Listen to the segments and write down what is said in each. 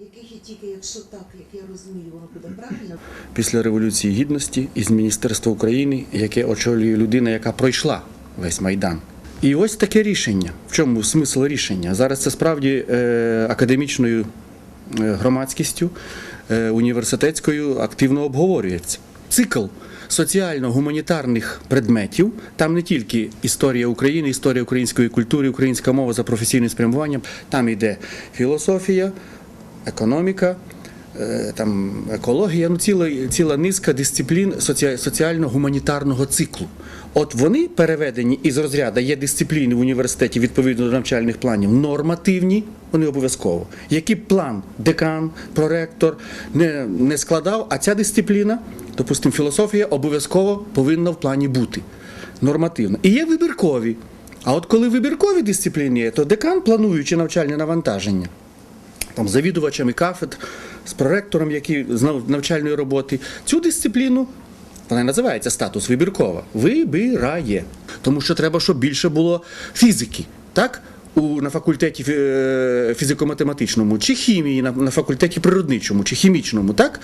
Яких і тільки, якщо так, як я розумію, воно буде правильно, Після Революції Гідності із Міністерства України, яке очолює людина, яка пройшла весь Майдан. І ось таке рішення. В чому смисл рішення? Зараз це справді е, академічною е, громадськістю, е, університетською активно обговорюється. Цикл соціально-гуманітарних предметів, там не тільки історія України, історія української культури, українська мова за професійним спрямуванням, там йде філософія, економіка, е, там екологія, ну ціла, ціла низка дисциплін соці- соціально-гуманітарного циклу. От вони переведені із розряду є дисципліни в університеті відповідно до навчальних планів, нормативні, вони обов'язково. Який план декан, проректор не, не складав, а ця дисципліна, допустимо, філософія, обов'язково повинна в плані бути нормативна. І є вибіркові. А от коли вибіркові дисципліни є, то декан, плануючи навчальне навантаження, там, завідувачами кафедр, з проректором, які з навчальної роботи, цю дисципліну. Вона і називається статус вибіркова. Вибирає. Тому що треба, щоб більше було фізики. Так? У, на факультеті е, фізико-математичному, чи хімії, на, на факультеті природничому, чи хімічному, так?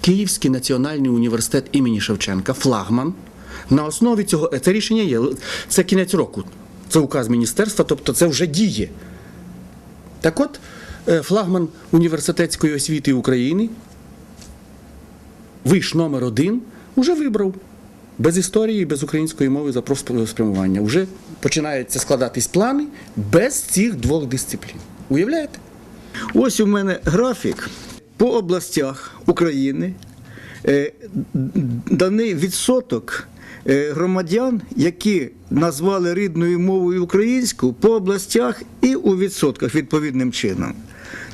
Київський національний університет імені Шевченка, флагман. На основі цього це рішення є. Це кінець року. Це указ міністерства, тобто це вже діє. Так от, е, флагман університетської освіти України, виш номер один, вже вибрав. Без історії, без української мови за профспрямування. Вже починаються складатись плани без цих двох дисциплін. Уявляєте? Ось у мене графік по областях України. Е, Даний відсоток е, громадян, які назвали рідною мовою українську, по областях і у відсотках відповідним чином.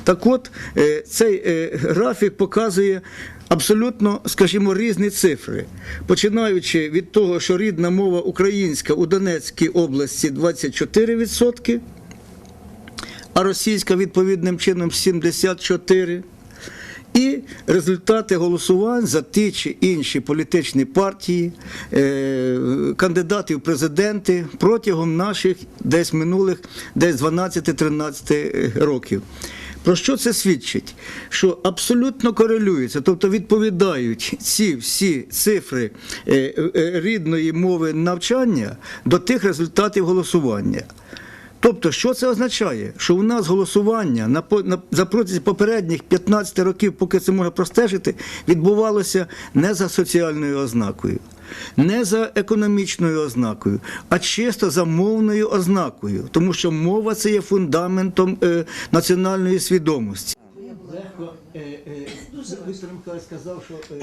Так от, е, цей е, графік показує абсолютно, скажімо, різні цифри. Починаючи від того, що рідна мова українська у Донецькій області 24%, а російська відповідним чином 74. І результати голосувань за ті чи інші політичні партії, е, кандидатів в президенти протягом наших десь минулих десь 12-13 років. Про що це свідчить? Що абсолютно корелюється, тобто відповідають ці всі цифри е, е, рідної мови навчання до тих результатів голосування. Тобто, що це означає? Що у нас голосування на, на, за протязі попередніх 15 років, поки це можна простежити, відбувалося не за соціальною ознакою, не за економічною ознакою, а чисто за мовною ознакою. Тому що мова це є фундаментом е, національної свідомості. Легко Віктор Михайлович сказав, що.